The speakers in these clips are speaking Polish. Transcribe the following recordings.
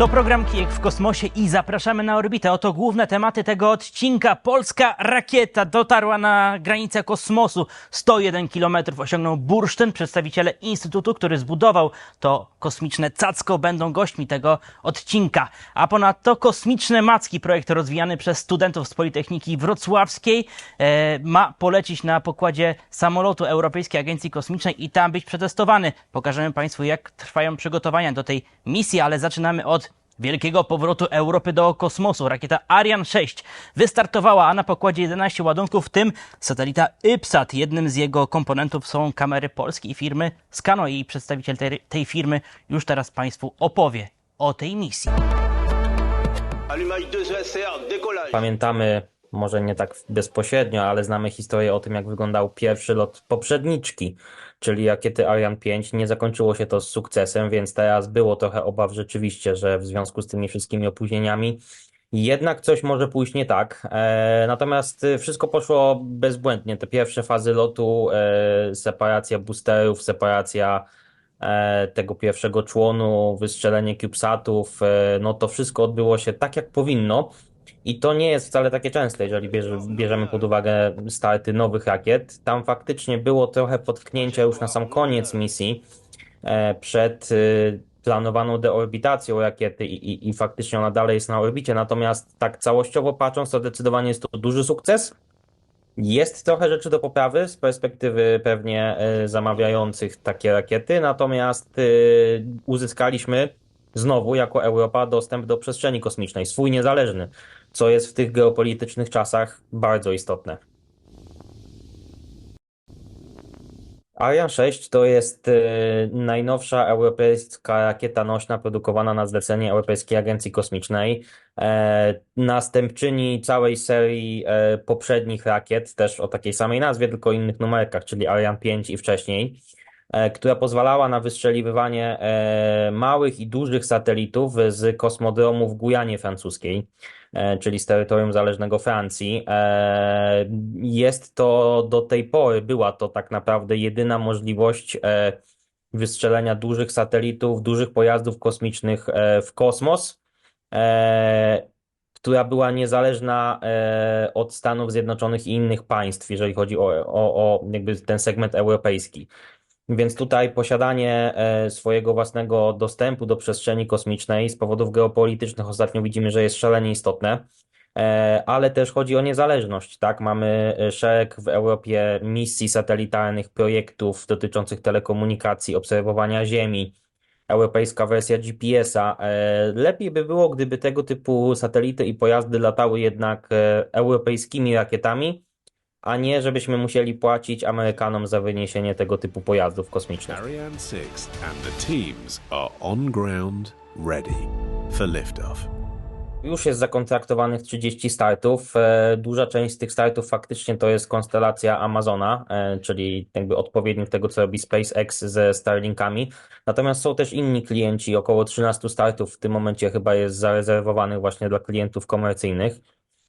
To program Kijek w kosmosie i zapraszamy na orbitę. Oto główne tematy tego odcinka. Polska rakieta dotarła na granicę kosmosu. 101 km osiągnął bursztyn. Przedstawiciele instytutu, który zbudował to kosmiczne cacko, będą gośćmi tego odcinka. A ponadto kosmiczne macki, projekt rozwijany przez studentów z Politechniki Wrocławskiej, e, ma polecić na pokładzie samolotu Europejskiej Agencji Kosmicznej i tam być przetestowany. Pokażemy Państwu, jak trwają przygotowania do tej misji, ale zaczynamy od wielkiego powrotu Europy do kosmosu. Rakieta Ariane 6 wystartowała, a na pokładzie 11 ładunków, w tym satelita IPSAT. Jednym z jego komponentów są kamery polskiej firmy Scano i przedstawiciel tej, tej firmy już teraz Państwu opowie o tej misji. Allumage 2 ESR, décollage. Pamiętamy, może nie tak bezpośrednio, ale znamy historię o tym, jak wyglądał pierwszy lot poprzedniczki, czyli rakiety Ariane 5. Nie zakończyło się to z sukcesem, więc teraz było trochę obaw rzeczywiście, że w związku z tymi wszystkimi opóźnieniami jednak coś może pójść nie tak. E, natomiast y, wszystko poszło bezbłędnie. Te pierwsze fazy lotu, e, separacja boosterów, separacja e, tego pierwszego członu, wystrzelenie CubeSatów, no to wszystko odbyło się tak, jak powinno. I to nie jest wcale takie częste, jeżeli bierze, bierzemy pod uwagę starty nowych rakiet. Tam faktycznie było trochę potknięcia już na sam koniec misji, e, przed y, planowaną deorbitacją rakiety i, i, i faktycznie ona dalej jest na orbicie. Natomiast tak całościowo patrząc, to zdecydowanie jest to duży sukces. Jest trochę rzeczy do poprawy z perspektywy pewnie e, zamawiających takie rakiety, natomiast e, uzyskaliśmy znowu jako Europa dostęp do przestrzeni kosmicznej, swój niezależny, co jest w tych geopolitycznych czasach bardzo istotne. Ariane 6 to jest e, najnowsza europejska rakieta nośna produkowana na zlecenie Europejskiej Agencji Kosmicznej. E, Następczyni całej serii e, poprzednich rakiet, też o takiej samej nazwie, tylko innych numerkach, czyli Ariane 5 i wcześniej, która pozwalała na wystrzeliwywanie e, małych i dużych satelitów z kosmodromu w Gujanie francuskiej e, czyli z terytorium zależnego Francji. E, Jest to do tej pory, była to tak naprawdę jedyna możliwość e, wystrzelenia dużych satelitów, dużych pojazdów kosmicznych e, w kosmos, e, która była niezależna e, od Stanów Zjednoczonych i innych państw, jeżeli chodzi o, o, o jakby ten segment europejski. Więc tutaj posiadanie e, swojego własnego dostępu do przestrzeni kosmicznej z powodów geopolitycznych ostatnio widzimy, że jest szalenie istotne, E, ale też chodzi o niezależność, tak? Mamy e, szereg w Europie misji satelitarnych, projektów dotyczących telekomunikacji, obserwowania Ziemi, europejska wersja GPS-a. Lepiej by było, gdyby tego typu satelity i pojazdy latały jednak europejskimi rakietami, a nie żebyśmy musieli płacić Amerykanom za wyniesienie tego typu pojazdów kosmicznych. Ariane 6 and the teams are on ground, ready for liftoff. Już jest zakontraktowanych 30 startów. E, Duża część z tych startów faktycznie to jest konstelacja Amazona, e, czyli jakby odpowiednik tego, co robi SpaceX ze Starlinkami. Natomiast są też inni klienci, około 13 startów w tym momencie chyba jest zarezerwowanych właśnie dla klientów komercyjnych.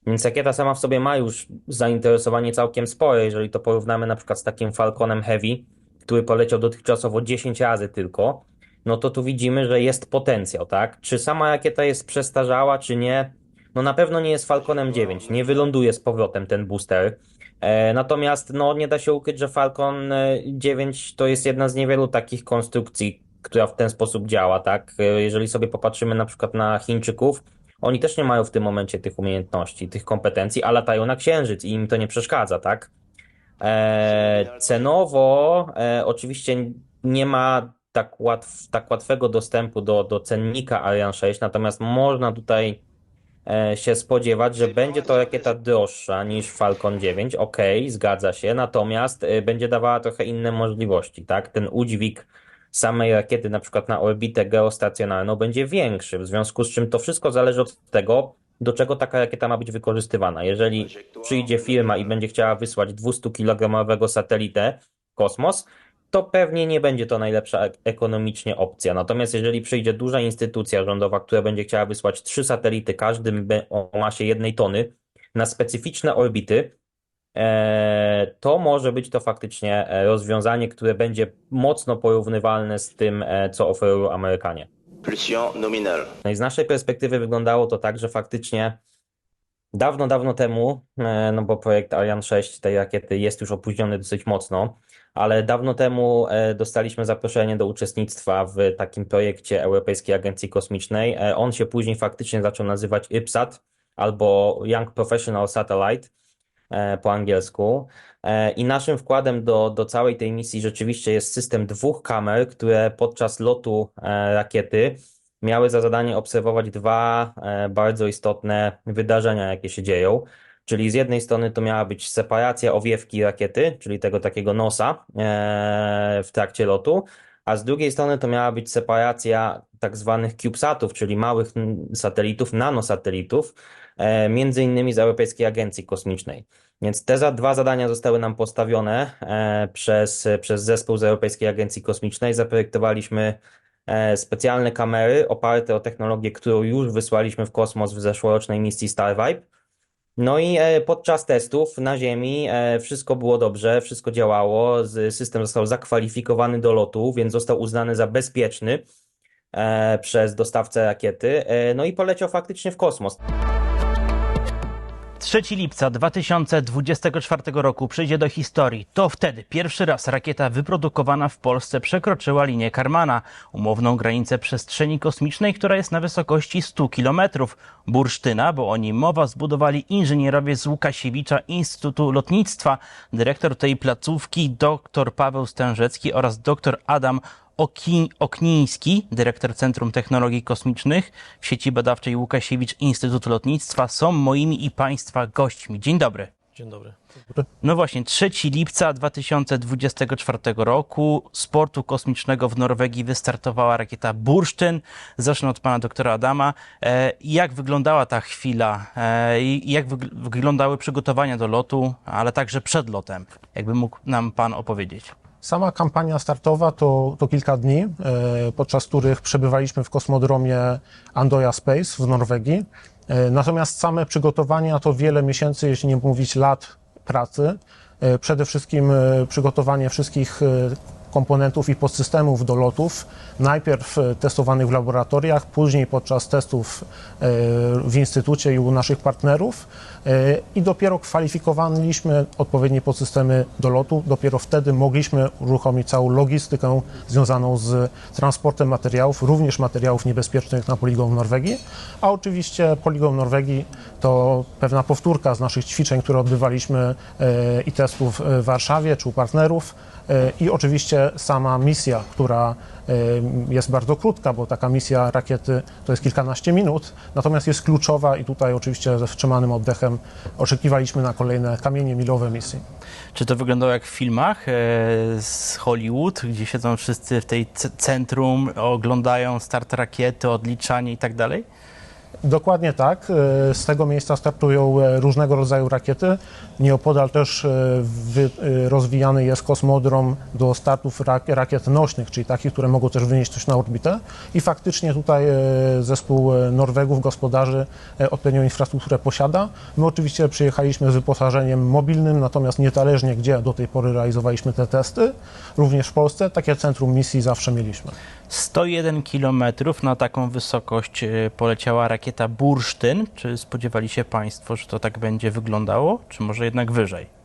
Więc rakieta sama w sobie ma już zainteresowanie całkiem spore, jeżeli to porównamy na przykład z takim Falconem Heavy, który poleciał dotychczasowo 10 razy tylko, no to tu widzimy, że jest potencjał, tak? Czy sama rakieta jest przestarzała, czy nie? No na pewno nie jest Falconem 9, nie wyląduje z powrotem ten booster. E, natomiast no nie da się ukryć, że Falcon e, 9 to jest jedna z niewielu takich konstrukcji, która w ten sposób działa, tak? E, Jeżeli sobie popatrzymy na przykład na Chińczyków, oni też nie mają w tym momencie tych umiejętności, tych kompetencji, a latają na Księżyc i im to nie przeszkadza, tak? E, cenowo e, oczywiście nie ma tak, łatw, tak łatwego dostępu do, do cennika Ariane 6, natomiast można tutaj e, się spodziewać, że będzie to rakieta droższa niż Falcon 9. Ok, zgadza się, natomiast e, będzie dawała trochę inne możliwości, tak? Ten udźwig samej rakiety, na przykład na orbitę geostacjonarną, będzie większy, w związku z czym to wszystko zależy od tego, do czego taka rakieta ma być wykorzystywana. Jeżeli przyjdzie firma i będzie chciała wysłać 200-kilogramowego satelitę w kosmos, to pewnie nie będzie to najlepsza ek- ekonomicznie opcja. Natomiast jeżeli przyjdzie duża instytucja rządowa, która będzie chciała wysłać trzy satelity, każdy o masie jednej tony, na specyficzne orbity, to może być to faktycznie e, rozwiązanie, które będzie mocno porównywalne z tym, e, co oferują Amerykanie. No i z naszej perspektywy wyglądało to tak, że faktycznie dawno, dawno temu, e, no bo projekt Ariane 6 tej rakiety jest już opóźniony dosyć mocno, ale dawno temu e, dostaliśmy zaproszenie do uczestnictwa w takim projekcie Europejskiej Agencji Kosmicznej. E, On się później faktycznie zaczął nazywać IPSAT albo Young Professional Satellite e, po angielsku. E, I naszym wkładem do, do całej tej misji rzeczywiście jest system dwóch kamer, które podczas lotu e, rakiety miały za zadanie obserwować dwa e, bardzo istotne wydarzenia, jakie się dzieją. Czyli z jednej strony to miała być separacja owiewki rakiety, czyli tego takiego nosa e, w trakcie lotu, a z drugiej strony to miała być separacja tak zwanych CubeSatów, czyli małych satelitów, nanosatelitów, e, między innymi z Europejskiej Agencji Kosmicznej. Więc te dwa zadania zostały nam postawione e, przez, przez zespół z Europejskiej Agencji Kosmicznej. Zaprojektowaliśmy e, specjalne kamery oparte o technologię, którą już wysłaliśmy w kosmos w zeszłorocznej misji Starvibe. No i e, podczas testów na Ziemi e, wszystko było dobrze, wszystko działało, system został zakwalifikowany do lotu, więc został uznany za bezpieczny e, przez dostawcę rakiety, no i poleciał faktycznie w kosmos. 3 lipca 2024 roku przyjdzie do historii. To wtedy pierwszy raz rakieta wyprodukowana w Polsce przekroczyła linię Karmana, umowną granicę przestrzeni kosmicznej, która jest na wysokości 100 km. Bursztyna, bo o nim mowa, zbudowali inżynierowie z Łukasiewicza Instytutu Lotnictwa, dyrektor tej placówki dr Paweł Stężecki oraz dr Adam Oki, Okniński, dyrektor Centrum Technologii Kosmicznych w sieci badawczej Łukasiewicz Instytut Lotnictwa są moimi i Państwa gośćmi. Dzień dobry. Dzień dobry. No właśnie, 3 lipca 2024 roku z portu kosmicznego w Norwegii wystartowała rakieta Bursztyn. Zacznę od pana doktora Adama. E, jak wyglądała ta chwila? E, jak wyg- wyglądały przygotowania do lotu, ale także przed lotem? Jakby mógł nam pan opowiedzieć? Sama kampania startowa to, to kilka dni, e, podczas których przebywaliśmy w kosmodromie Andoja Space w Norwegii. E, Natomiast same przygotowania to wiele miesięcy, jeśli nie mówić lat pracy. E, Przede wszystkim przygotowanie wszystkich komponentów i podsystemów do lotów, najpierw e, testowanych w laboratoriach, później podczas testów e, w instytucie i u naszych partnerów e, i dopiero kwalifikowaliśmy odpowiednie podsystemy do lotu, dopiero wtedy mogliśmy uruchomić całą logistykę związaną z transportem materiałów, również materiałów niebezpiecznych na poligon Norwegii, a oczywiście poligon Norwegii to pewna powtórka z naszych ćwiczeń, które odbywaliśmy i testów w Warszawie czy u partnerów, I oczywiście sama misja, która e, jest bardzo krótka, bo taka misja rakiety to jest kilkanaście minut, natomiast jest kluczowa i tutaj oczywiście ze wstrzymanym oddechem oczekiwaliśmy na kolejne kamienie milowe misji. Czy to wyglądało jak w filmach e, z Hollywood, gdzie siedzą wszyscy w tej centrum, oglądają start rakiety, odliczanie i tak dalej? Dokładnie tak. E, Z tego miejsca startują e, różnego rodzaju rakiety. Nieopodal też e, rozwijany jest kosmodrom do startów rak, rakiet nośnych, czyli takich, które mogą też wynieść coś na orbitę. I faktycznie tutaj zespół Norwegów, gospodarzy odpowiednią infrastrukturę posiada. My oczywiście przyjechaliśmy z wyposażeniem mobilnym, natomiast niezależnie gdzie do tej pory realizowaliśmy te testy, również w Polsce, takie centrum misji zawsze mieliśmy. 101 km na taką wysokość e, poleciała rakieta Bursztyn. Czy spodziewali się Państwo, że to tak będzie wyglądało, czy może jednak wyżej?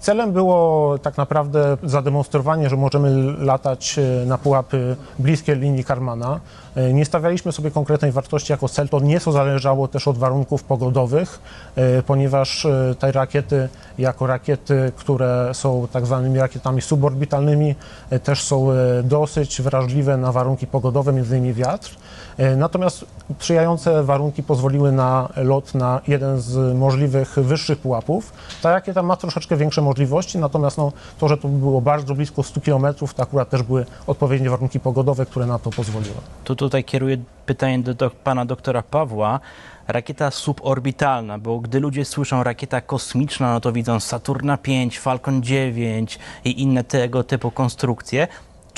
Celem było tak naprawdę zademonstrowanie, że możemy latać e, na pułapy bliskie linii Karmana. E, Nie stawialiśmy sobie konkretnej wartości jako cel, to nieco zależało też od warunków pogodowych, e, ponieważ te rakiety, jako rakiety, które są tak zwanymi rakietami suborbitalnymi, też są dosyć wrażliwe na warunki pogodowe, między innymi wiatr. E, Natomiast sprzyjające warunki pozwoliły na lot na jeden z możliwych wyższych pułapów. Ta rakieta ma troszeczkę większe możliwości, natomiast no, to, że to było bardzo blisko 100 km, to akurat też były odpowiednie warunki pogodowe, które na to pozwoliły. Tu tutaj kieruję pytanie do, do pana doktora Pawła. Rakieta suborbitalna, bo gdy ludzie słyszą rakieta kosmiczna, no to widzą Saturna 5, Falcon 9 i inne tego typu konstrukcje.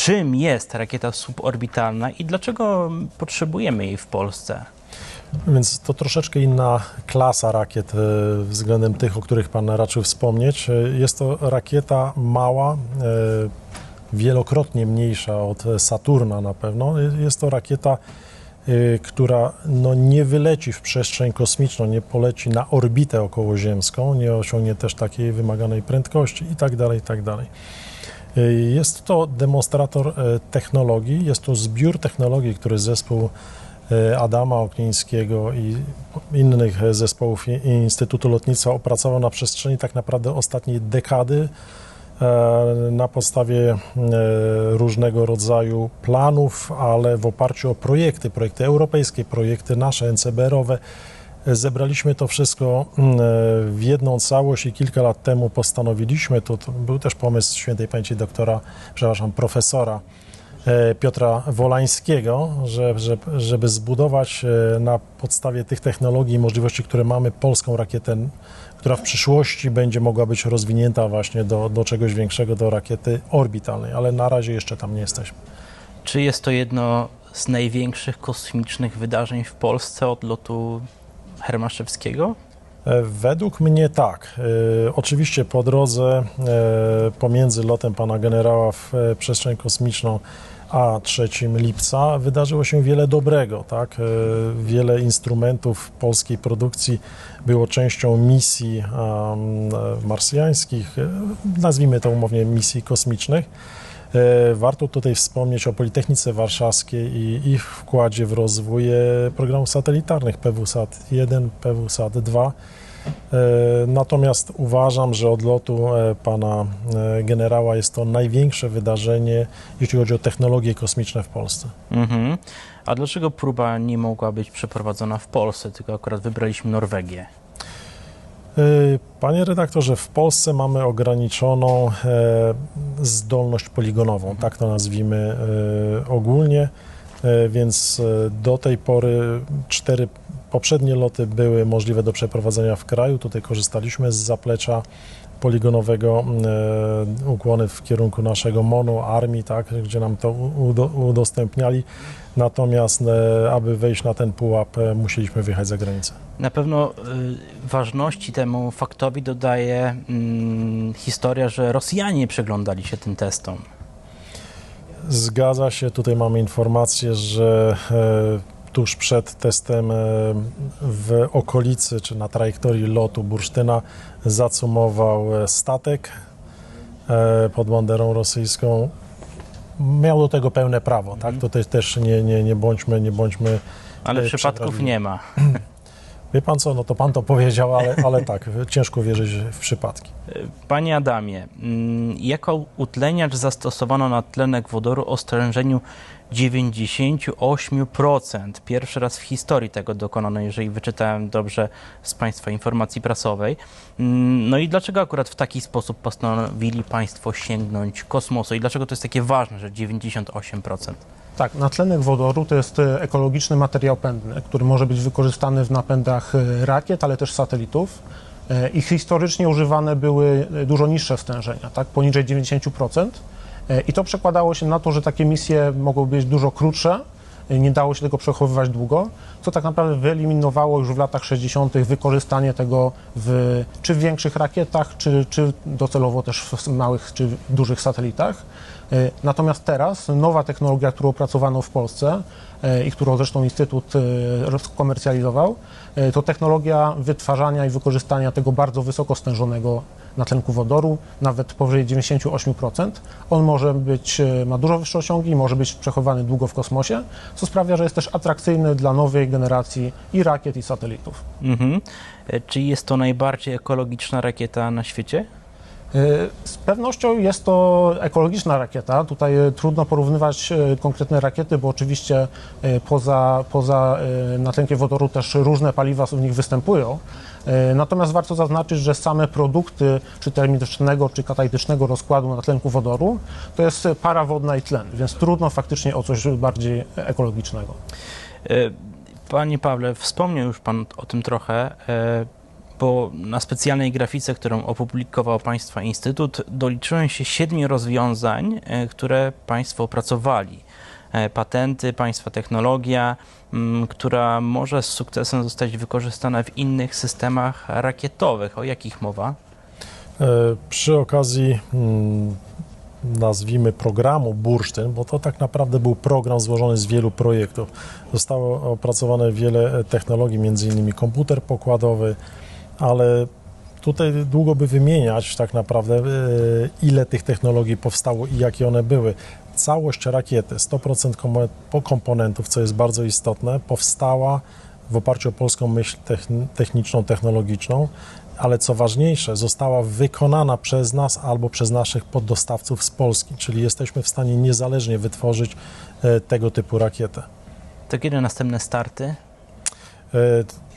Czym jest rakieta suborbitalna i dlaczego potrzebujemy jej w Polsce? Więc to troszeczkę inna klasa rakiet e, względem tych, o których Pan raczył wspomnieć. E, Jest to rakieta mała, e, wielokrotnie mniejsza od Saturna na pewno. Jest to rakieta, która no, nie wyleci w przestrzeń kosmiczną, nie poleci na orbitę okołoziemską, nie osiągnie też takiej wymaganej prędkości i tak Y, Jest to demonstrator e, technologii, jest to zbiór technologii, który zespół e, Adama Oknińskiego i innych zespołów Instytutu Lotnictwa opracował na przestrzeni tak naprawdę ostatniej dekady na podstawie różnego rodzaju planów, ale w oparciu o projekty, projekty europejskie, projekty nasze, NCBR-owe. Zebraliśmy to wszystko mm, e, w jedną całość i kilka lat temu postanowiliśmy, to, to był też pomysł świętej pamięci doktora, przepraszam, profesora e, Piotra Wolańskiego, że, że, żeby zbudować e, na podstawie tych technologii i możliwości, które mamy, polską rakietę, która w przyszłości będzie mogła być rozwinięta właśnie do, do czegoś większego, do rakiety orbitalnej, ale na razie jeszcze tam nie jesteśmy. Czy jest to jedno z największych kosmicznych wydarzeń w Polsce od lotu Hermaszewskiego? E, Według mnie tak. E, Oczywiście po drodze e, pomiędzy lotem pana generała w przestrzeń kosmiczną a 3 lipca wydarzyło się wiele dobrego. Tak? Wiele instrumentów polskiej produkcji było częścią misji marsjańskich, nazwijmy to umownie misji kosmicznych. E, Warto tutaj wspomnieć o Politechnice Warszawskiej i ich wkładzie w rozwój e, programów satelitarnych PWSAT 1, PWSAT 2. E, Natomiast uważam, że od lotu pana generała jest to największe wydarzenie, jeśli chodzi o technologie kosmiczne w Polsce. Mhm. A dlaczego próba nie mogła być przeprowadzona w Polsce, tylko akurat wybraliśmy Norwegię? Panie redaktorze, w Polsce mamy ograniczoną zdolność poligonową, tak to nazwijmy e, ogólnie, e, więc e, do tej pory cztery poprzednie loty były możliwe do przeprowadzenia w kraju. Tutaj korzystaliśmy z zaplecza poligonowego, e, ukłony w kierunku naszego MONU, armii, tak, gdzie nam to udostępniali. Natomiast, e, aby wejść na ten pułap, e, musieliśmy wyjechać za granicę. Na pewno ważności temu faktowi dodaje mm, historia, że Rosjanie przyglądali się tym testom. Zgadza się, tutaj mamy informację, że tuż przed testem w okolicy czy na trajektorii lotu bursztyna zacumował e, statek e, pod banderą rosyjską. Miał do tego pełne prawo, tak? Tutaj też nie, nie, nie bądźmy, nie bądźmy. Ale e, przypadków nie ma. Wie pan co, no to pan to powiedział, ale, ale tak, ciężko wierzyć w przypadki. Panie Adamie, mm, jako utleniacz zastosowano na tlenek wodoru o stężeniu 98%. Pierwszy raz w historii tego dokonano, jeżeli wyczytałem dobrze z Państwa informacji prasowej. Mm, No i dlaczego akurat w taki sposób postanowili Państwo sięgnąć kosmosu i dlaczego to jest takie ważne, że 98%? Tak, natlenek wodoru to jest e, ekologiczny materiał pędny, który może być wykorzystany w napędach e, rakiet, ale też satelitów. E, I historycznie używane były dużo niższe stężenia, tak, poniżej 90%. E, I to przekładało się na to, że takie misje mogły być dużo krótsze, e, nie dało się tego przechowywać długo, co tak naprawdę wyeliminowało już w latach 60. wykorzystanie tego w, czy w większych rakietach, czy, czy docelowo też w małych czy dużych satelitach. E, Natomiast teraz nowa technologia, którą opracowano w Polsce i którą zresztą Instytut komercjalizował, to technologia wytwarzania i wykorzystania tego bardzo wysoko stężonego natlenku wodoru, nawet powyżej 98%. On może być, e, ma dużo wyższe osiągi i może być przechowany długo w kosmosie, co sprawia, że jest też atrakcyjny dla nowej generacji i rakiet, i satelitów. Mhm. E, Czy jest to najbardziej ekologiczna rakieta na świecie? Y, Z pewnością jest to ekologiczna rakieta. Tutaj trudno porównywać konkretne rakiety, bo oczywiście poza, poza natlenkiem wodoru też różne paliwa w nich występują. Y, Natomiast warto zaznaczyć, że same produkty czy termicznego, czy katalitycznego rozkładu natlenku wodoru to jest para wodna i tlen, więc trudno faktycznie o coś bardziej ekologicznego. E, Panie Pawle, wspomniał już Pan o tym trochę, e, bo na specjalnej grafice, którą opublikował Państwa Instytut, doliczyłem się siedmiu rozwiązań, e, które Państwo opracowali. E, Patenty, Państwa technologia, m, która może z sukcesem zostać wykorzystana w innych systemach rakietowych. O jakich mowa? E, Przy okazji mm, nazwijmy, programu Bursztyn, bo to tak naprawdę był program złożony z wielu projektów. Zostało opracowane wiele e, technologii, między innymi komputer pokładowy, ale tutaj długo by wymieniać tak naprawdę, ile tych technologii powstało i jakie one były. Całość rakiety, 100% komo- po- komponentów, co jest bardzo istotne, powstała w oparciu o polską myśl techn- techniczną, technologiczną, ale co ważniejsze, została wykonana przez nas albo przez naszych poddostawców z Polski, czyli jesteśmy w stanie niezależnie wytworzyć e, tego typu rakietę. To kiedy następne starty? E,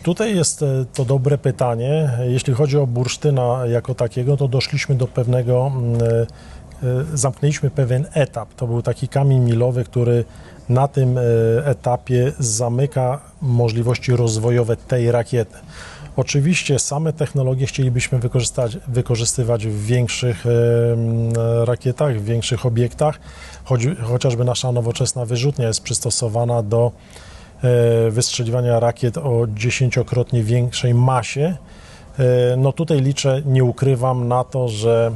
Tutaj jest e, to dobre pytanie. Jeśli chodzi o bursztyna jako takiego, to doszliśmy do pewnego, mm, zamknęliśmy pewien etap. To był taki kamień milowy, który na tym e, etapie zamyka możliwości rozwojowe tej rakiety. Oczywiście same technologie chcielibyśmy wykorzystać, wykorzystywać w większych e, rakietach, w większych obiektach, choć, chociażby nasza nowoczesna wyrzutnia jest przystosowana do e, wystrzeliwania rakiet o dziesięciokrotnie większej masie. E, No tutaj liczę, nie ukrywam na to, że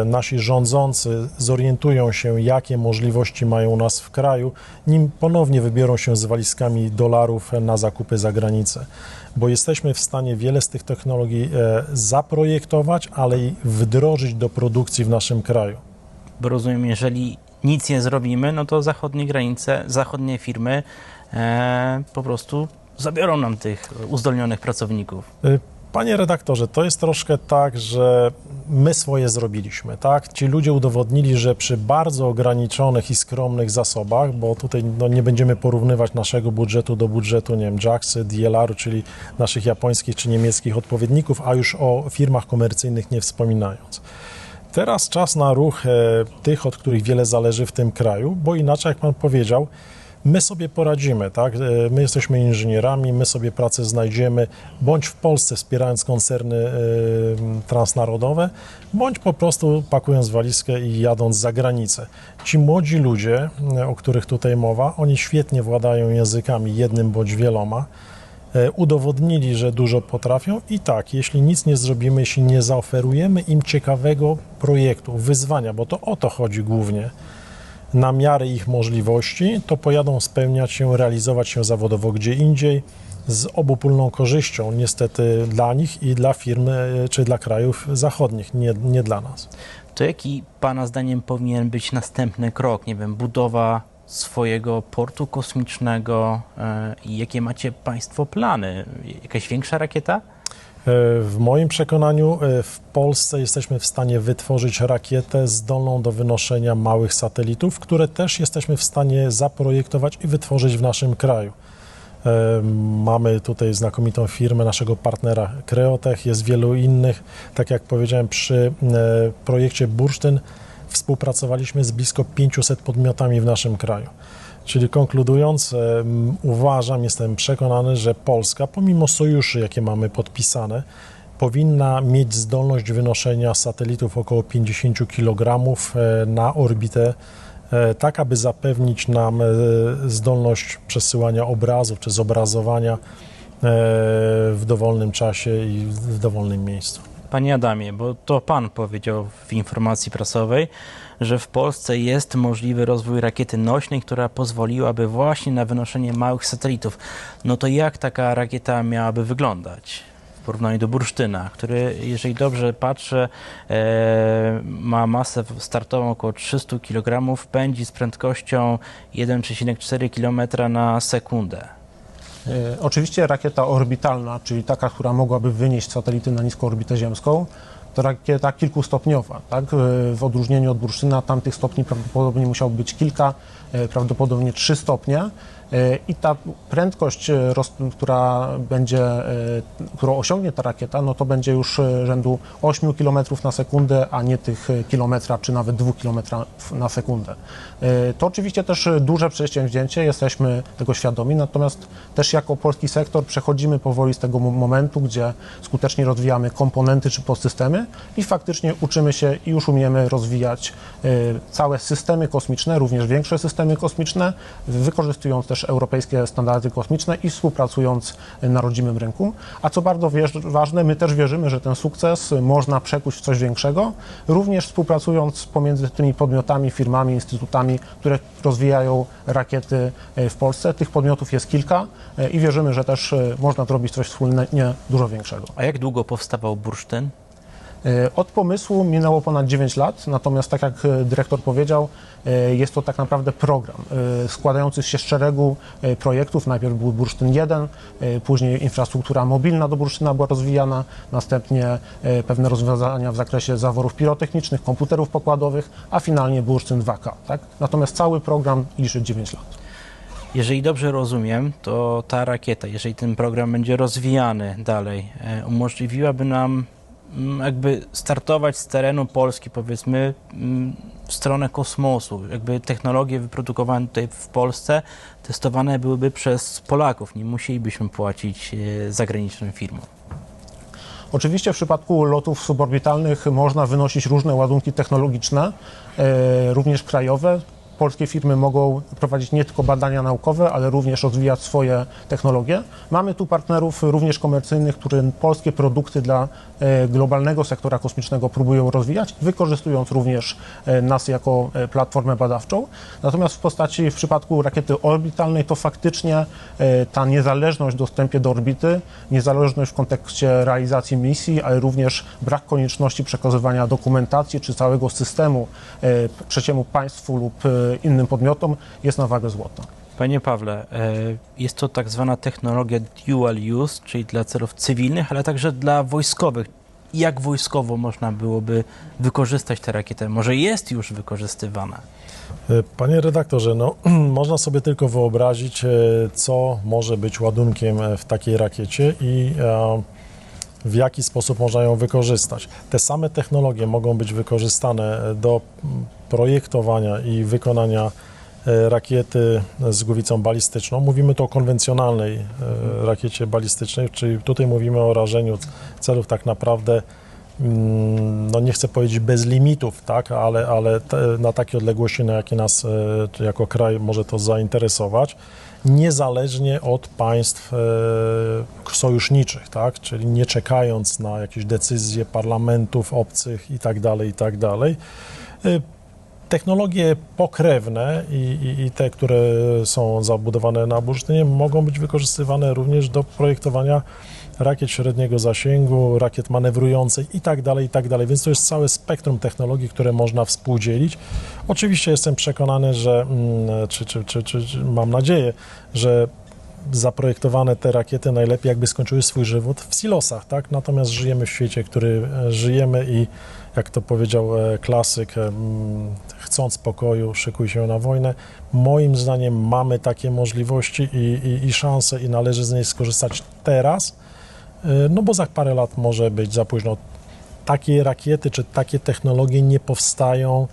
e, nasi rządzący zorientują się, jakie możliwości mają u nas w kraju, nim ponownie wybiorą się z walizkami dolarów na zakupy za granicę. Bo jesteśmy w stanie wiele z tych technologii e, zaprojektować, ale i wdrożyć do produkcji w naszym kraju. Bo rozumiem, jeżeli nic nie zrobimy, no to zachodnie granice, zachodnie firmy e, po prostu zabiorą nam tych uzdolnionych pracowników. Panie redaktorze, to jest troszkę tak, że my swoje zrobiliśmy, tak? Ci ludzie udowodnili, że przy bardzo ograniczonych i skromnych zasobach, bo tutaj no, nie będziemy porównywać naszego budżetu do budżetu, nie wiem, JAXy, DLR-u, czyli naszych japońskich czy niemieckich odpowiedników, a już o firmach komercyjnych nie wspominając. Teraz czas na ruch e, tych, od których wiele zależy w tym kraju, bo inaczej, jak pan powiedział, my sobie poradzimy, tak? E, My jesteśmy inżynierami, my sobie pracę znajdziemy, bądź w Polsce wspierając koncerny e, transnarodowe, bądź po prostu pakując walizkę i jadąc za granicę. Ci młodzi ludzie, e, o których tutaj mowa, oni świetnie władają językami, jednym bądź wieloma udowodnili, że dużo potrafią i tak, jeśli nic nie zrobimy, jeśli nie zaoferujemy im ciekawego projektu, wyzwania, bo to o to chodzi głównie, na miarę ich możliwości, to pojadą spełniać się, realizować się zawodowo gdzie indziej z obopólną korzyścią, niestety dla nich i dla firm e, czy dla krajów zachodnich, nie, nie dla nas. To jaki Pana zdaniem powinien być następny krok? Nie wiem, budowa swojego portu kosmicznego e, i jakie macie Państwo plany? Jakaś większa rakieta? E, W moim przekonaniu e, w Polsce jesteśmy w stanie wytworzyć rakietę zdolną do wynoszenia małych satelitów, które też jesteśmy w stanie zaprojektować i wytworzyć w naszym kraju. E, Mamy tutaj znakomitą firmę, naszego partnera Creotech, jest wielu innych. Tak jak powiedziałem, przy projekcie Bursztyn współpracowaliśmy z blisko 500 podmiotami w naszym kraju. Czyli konkludując, uważam, jestem przekonany, że Polska, pomimo sojuszy, jakie mamy podpisane, powinna mieć zdolność wynoszenia satelitów około 50 kg e, na orbitę, e, tak aby zapewnić nam e, zdolność przesyłania obrazów czy zobrazowania w dowolnym czasie i w dowolnym miejscu. Panie Adamie, bo to Pan powiedział w informacji prasowej, że w Polsce jest możliwy rozwój rakiety nośnej, która pozwoliłaby właśnie na wynoszenie małych satelitów. No to jak taka rakieta miałaby wyglądać? W porównaniu do bursztyna, który, jeżeli dobrze patrzę, e, ma masę startową około 300 kg, pędzi z prędkością 1,4 km na sekundę. E, Oczywiście rakieta orbitalna, czyli taka, która mogłaby wynieść satelity na niską orbitę ziemską, rakieta kilkustopniowa. Tak? E, W odróżnieniu od bursztyna tam tych stopni prawdopodobnie musiało być kilka, e, prawdopodobnie trzy stopnie. E, I ta prędkość, e, która będzie, e, którą osiągnie ta rakieta, no to będzie już rzędu 8 km na sekundę, a nie tych kilometra czy nawet 2 km na sekundę. To oczywiście też duże przedsięwzięcie, jesteśmy tego świadomi, natomiast też jako polski sektor przechodzimy powoli z tego mo- momentu, gdzie skutecznie rozwijamy komponenty czy podsystemy i faktycznie uczymy się i już umiemy rozwijać całe systemy kosmiczne, również większe systemy kosmiczne, wykorzystując też też europejskie standardy kosmiczne i współpracując na rodzimym rynku. A co bardzo ważne, my też wierzymy, że ten sukces można przekuć w coś większego, również współpracując pomiędzy tymi podmiotami, firmami, instytutami, które rozwijają rakiety e, w Polsce. Tych podmiotów jest kilka e, i wierzymy, że też e, można zrobić coś wspólnie dużo większego. A jak długo powstawał bursztyn? E, Od pomysłu minęło ponad 9 lat, natomiast tak jak e, dyrektor powiedział, e, jest to tak naprawdę program składający się z szeregu projektów. Najpierw był bursztyn 1, e, później infrastruktura mobilna do bursztyna była rozwijana, następnie pewne rozwiązania w zakresie zaworów pirotechnicznych, komputerów pokładowych, a finalnie bursztyn 2K. Tak? Natomiast cały program liczy 9 lat. Jeżeli dobrze rozumiem, to ta rakieta, jeżeli ten program będzie rozwijany dalej, umożliwiłaby nam jakby startować z terenu Polski, powiedzmy, mm, w stronę kosmosu. Jakby technologie wyprodukowane tutaj w Polsce testowane byłyby przez Polaków. Nie musielibyśmy płacić e, zagranicznym firmom. Oczywiście w przypadku lotów suborbitalnych można wynosić różne ładunki technologiczne, e, również krajowe. Polskie firmy mogą prowadzić nie tylko badania naukowe, ale również rozwijać swoje technologie. Mamy tu partnerów również komercyjnych, którzy polskie produkty dla e, globalnego sektora kosmicznego próbują rozwijać, wykorzystując również e, nas jako e, platformę badawczą. Natomiast w postaci, w przypadku rakiety orbitalnej, to faktycznie ta niezależność w dostępie do orbity, niezależność w kontekście realizacji misji, ale również brak konieczności przekazywania dokumentacji czy całego systemu trzeciemu państwu lub innym podmiotom jest na wagę złota. Panie Pawle, e, jest to tak zwana technologia dual use, czyli dla celów cywilnych, ale także dla wojskowych. Jak wojskowo można byłoby wykorzystać tę rakietę? Może jest już wykorzystywana? E, Panie redaktorze, no, można sobie tylko wyobrazić, e, co może być ładunkiem w takiej rakiecie i w jaki sposób można ją wykorzystać. Te same technologie mogą być wykorzystane e, do projektowania i wykonania e, rakiety z głowicą balistyczną. Mówimy tu o konwencjonalnej e, rakiecie balistycznej, czyli tutaj mówimy o rażeniu celów tak naprawdę no nie chcę powiedzieć bez limitów, tak, ale, ale te, na takie odległości, na jakie nas e, jako kraj może to zainteresować, niezależnie od państw e, sojuszniczych, tak, czyli nie czekając na jakieś decyzje parlamentów obcych i tak dalej, i tak. E, Technologie pokrewne i, i, i te, które są zabudowane na bursztynie, mogą być wykorzystywane również do projektowania rakiet średniego zasięgu, rakiet manewrujących i tak dalej, i tak dalej. Więc to jest całe spektrum technologii, które można współdzielić. Oczywiście jestem przekonany, że, mm, czy, czy, czy, czy, mam nadzieję, że zaprojektowane te rakiety najlepiej jakby skończyły swój żywot w silosach, tak? Natomiast żyjemy w świecie, który e, żyjemy i jak to powiedział e, klasyk, e, mm, chcąc pokoju, szykuj się na wojnę. Moim zdaniem mamy takie możliwości i, i, i szanse i należy z niej skorzystać teraz, no bo za parę lat może być za późno. Takie rakiety czy takie technologie nie powstają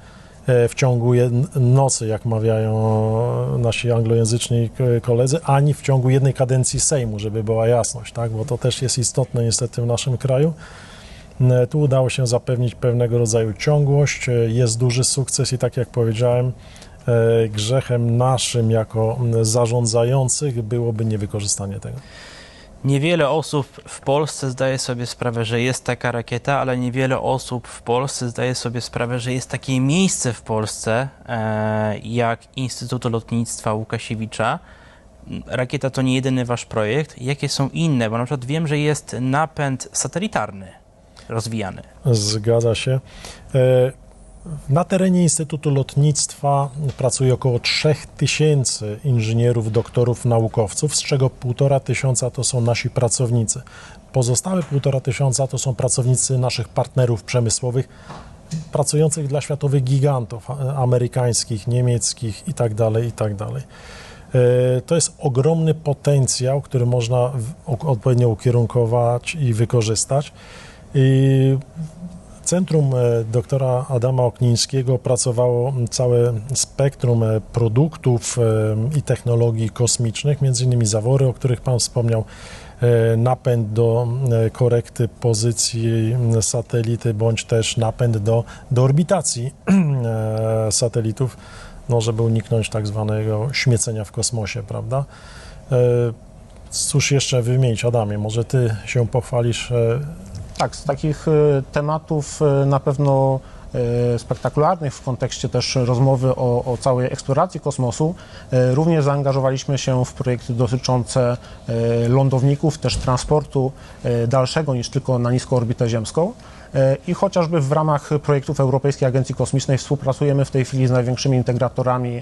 e, w ciągu nocy, jak mawiają nasi anglojęzyczni koledzy, ani w ciągu jednej kadencji Sejmu, żeby była jasność, tak? bo to też jest istotne niestety w naszym kraju. E, Tu udało się zapewnić pewnego rodzaju ciągłość, e, jest duży sukces i tak jak powiedziałem, e, grzechem naszym jako zarządzających byłoby niewykorzystanie tego. Niewiele osób w Polsce zdaje sobie sprawę, że jest taka rakieta, ale niewiele osób w Polsce zdaje sobie sprawę, że jest takie miejsce w Polsce e, jak Instytut Lotnictwa Łukasiewicza. Rakieta to nie jedyny wasz projekt. Jakie są inne? Bo na przykład wiem, że jest napęd satelitarny rozwijany. Zgadza się. Na terenie Instytutu Lotnictwa pracuje około 3000 inżynierów, doktorów, naukowców, z czego 1,5 tysiąca to są nasi pracownicy. Pozostałe 1,5 tysiąca to są pracownicy naszych partnerów przemysłowych, pracujących dla światowych gigantów amerykańskich, niemieckich itd. itd. E, To jest ogromny potencjał, który można odpowiednio ukierunkować i wykorzystać. I Centrum e, doktora Adama Oknińskiego opracowało całe spektrum e, produktów e, i technologii kosmicznych, między innymi zawory, o których Pan wspomniał, napęd do korekty pozycji satelity, bądź też napęd do, do orbitacji satelitów no, żeby uniknąć tak zwanego śmiecenia w kosmosie, prawda? Cóż jeszcze wymienić, Adamie? Może ty się pochwalisz Tak, z takich e, tematów e, na pewno e, spektakularnych w kontekście też rozmowy o, o całej eksploracji kosmosu, również zaangażowaliśmy się w projekty dotyczące lądowników, też transportu dalszego niż tylko na niską orbitę ziemską. E, I chociażby w ramach projektów Europejskiej Agencji Kosmicznej współpracujemy w tej chwili z największymi integratorami e,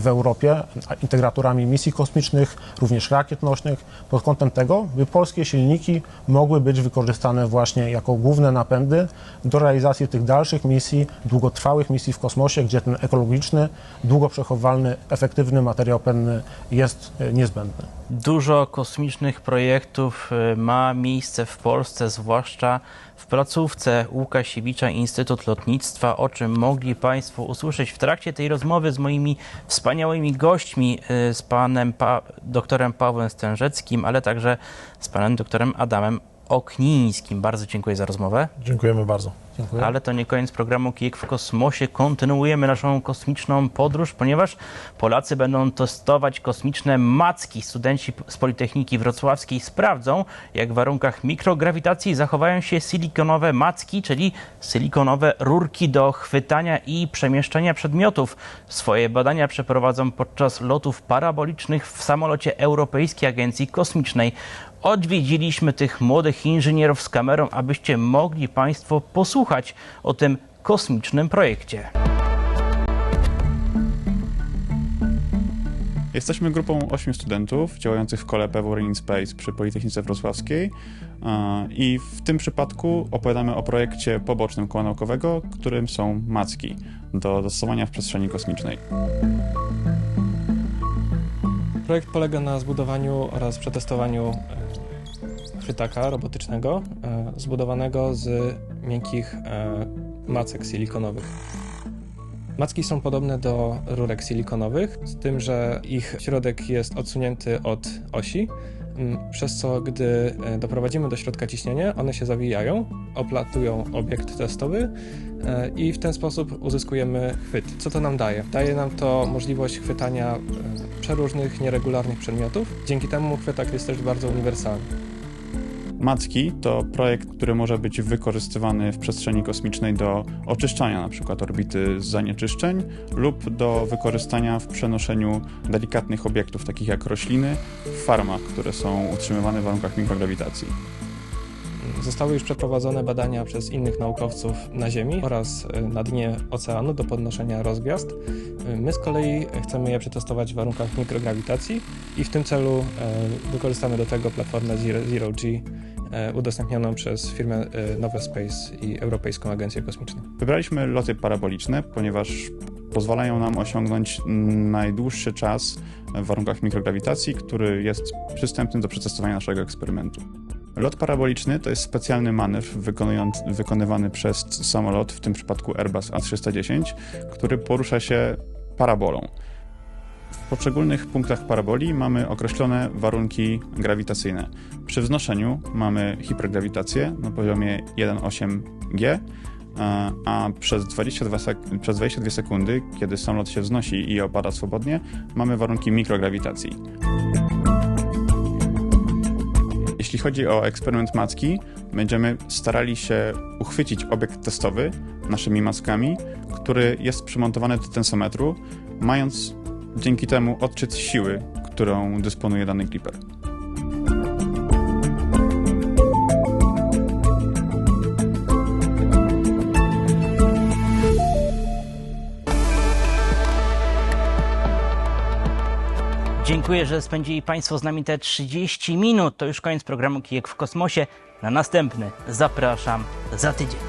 w Europie, integratorami misji kosmicznych, również rakiet nośnych, pod kątem tego, by polskie silniki mogły być wykorzystane właśnie jako główne napędy do realizacji tych dalszych misji, długotrwałych misji w kosmosie, gdzie ten ekologiczny, długo przechowalny, efektywny materiał penny jest e, niezbędny. Dużo kosmicznych projektów y, ma miejsce w Polsce, zwłaszcza w placówce Łukasiewicza Instytut Lotnictwa, o czym mogli Państwo usłyszeć w trakcie tej rozmowy z moimi wspaniałymi gośćmi, y, z panem pa- doktorem Pawłem Stężeckim, ale także z panem doktorem Adamem Oknińskim. Bardzo dziękuję za rozmowę. Dziękujemy bardzo. Dziękuję. Ale to nie koniec programu Kijek w kosmosie. Kontynuujemy naszą kosmiczną podróż, ponieważ Polacy będą testować kosmiczne macki. Studenci z Politechniki Wrocławskiej sprawdzą, jak w warunkach mikrograwitacji zachowają się silikonowe macki, czyli silikonowe rurki do chwytania i przemieszczania przedmiotów. Swoje badania przeprowadzą podczas lotów parabolicznych w samolocie Europejskiej Agencji Kosmicznej. Odwiedziliśmy tych młodych inżynierów z kamerą, abyście mogli Państwo posłuchać o tym kosmicznym projekcie. Jesteśmy grupą ośmiu studentów działających w kole PW in Space przy Politechnice Wrocławskiej i w tym przypadku opowiadamy o projekcie pobocznym koła naukowego, którym są macki do dostosowania w przestrzeni kosmicznej. Projekt polega na zbudowaniu oraz przetestowaniu e, chwytaka robotycznego e, zbudowanego z miękkich e, macek silikonowych. Macki są podobne do rurek silikonowych, z tym, że ich środek jest odsunięty od osi, przez co gdy e, doprowadzimy do środka ciśnienia, one się zawijają, oplatują obiekt testowy e, i w ten sposób uzyskujemy chwyt. Co to nam daje? Daje nam to możliwość chwytania e, przeróżnych, nieregularnych przedmiotów. Dzięki temu chwytak jest też bardzo uniwersalny. Macki to projekt, który może być wykorzystywany w przestrzeni kosmicznej do oczyszczania przykład orbity z zanieczyszczeń lub do wykorzystania w przenoszeniu delikatnych obiektów takich jak rośliny w farmach, które są utrzymywane w warunkach mikrograwitacji. Zostały już przeprowadzone badania przez innych naukowców na Ziemi oraz e, na dnie oceanu do podnoszenia rozgwiazd. E, My z kolei chcemy je przetestować w warunkach mikrograwitacji i w tym celu e, wykorzystamy do tego platformę Zero, G udostępnioną przez firmę Nowe Space i Europejską Agencję Kosmiczną. Wybraliśmy loty paraboliczne, ponieważ pozwalają nam osiągnąć najdłuższy czas w warunkach mikrograwitacji, który jest przystępny do przetestowania naszego eksperymentu. Lot paraboliczny to jest specjalny manewr wykonywany przez samolot, w tym przypadku Airbus A310, który porusza się parabolą. W poszczególnych punktach paraboli mamy określone warunki grawitacyjne. Przy wznoszeniu mamy hipergrawitację na poziomie 1,8 G, a- a przez 22, sek- przez 22 sekundy, kiedy samolot się wznosi i opada swobodnie, mamy warunki mikrograwitacji. Jeśli chodzi o eksperyment macki, będziemy starali się uchwycić obiekt testowy naszymi maskami, który jest przymontowany do tensometru, mając dzięki temu odczyt siły, którą dysponuje dany clipper. Dziękuję, że spędzili Państwo z nami te 30 minut. To już koniec programu Kijek w kosmosie. Na następny zapraszam za tydzień.